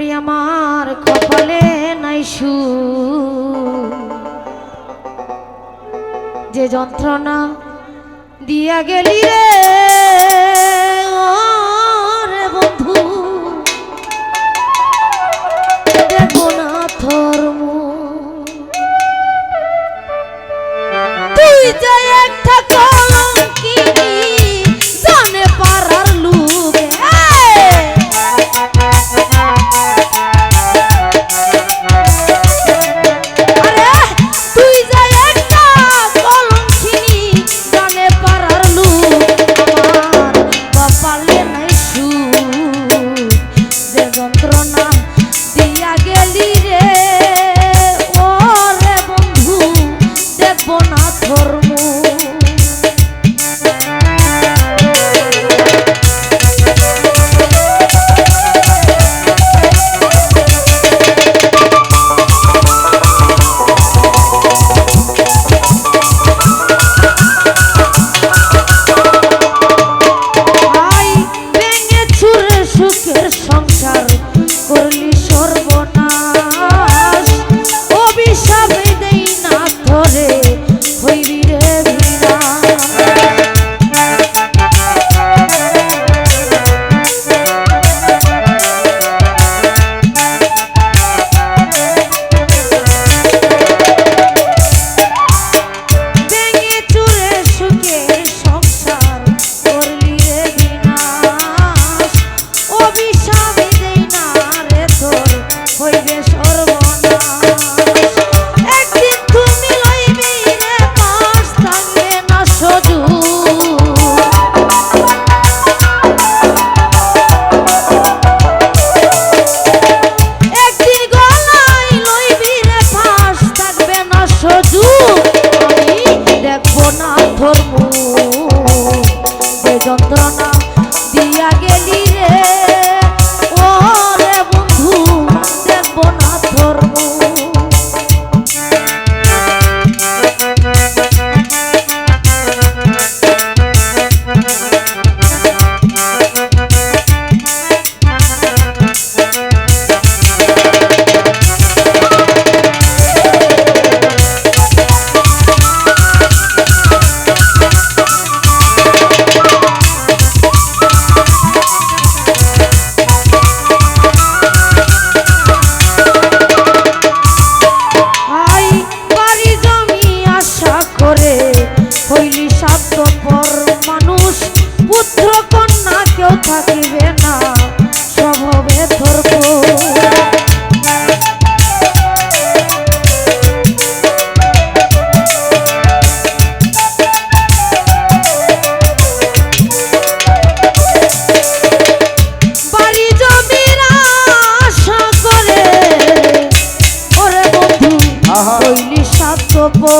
করি আমার কপালে নাই সু যে যন্ত্রণা দিয়া গেলি রে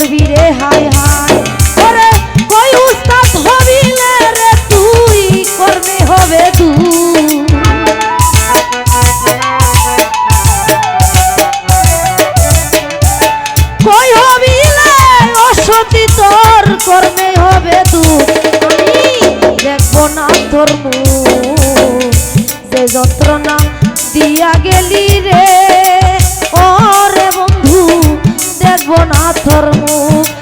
করবি রে হাই হাই কই উস্তাদ হবি রে, তুই করবে হবে তুই কই হবি না হবে তুই আমি দেখব যন্ত্রণা দিয়া গেলি রে। ও দেখব না তোর মুখ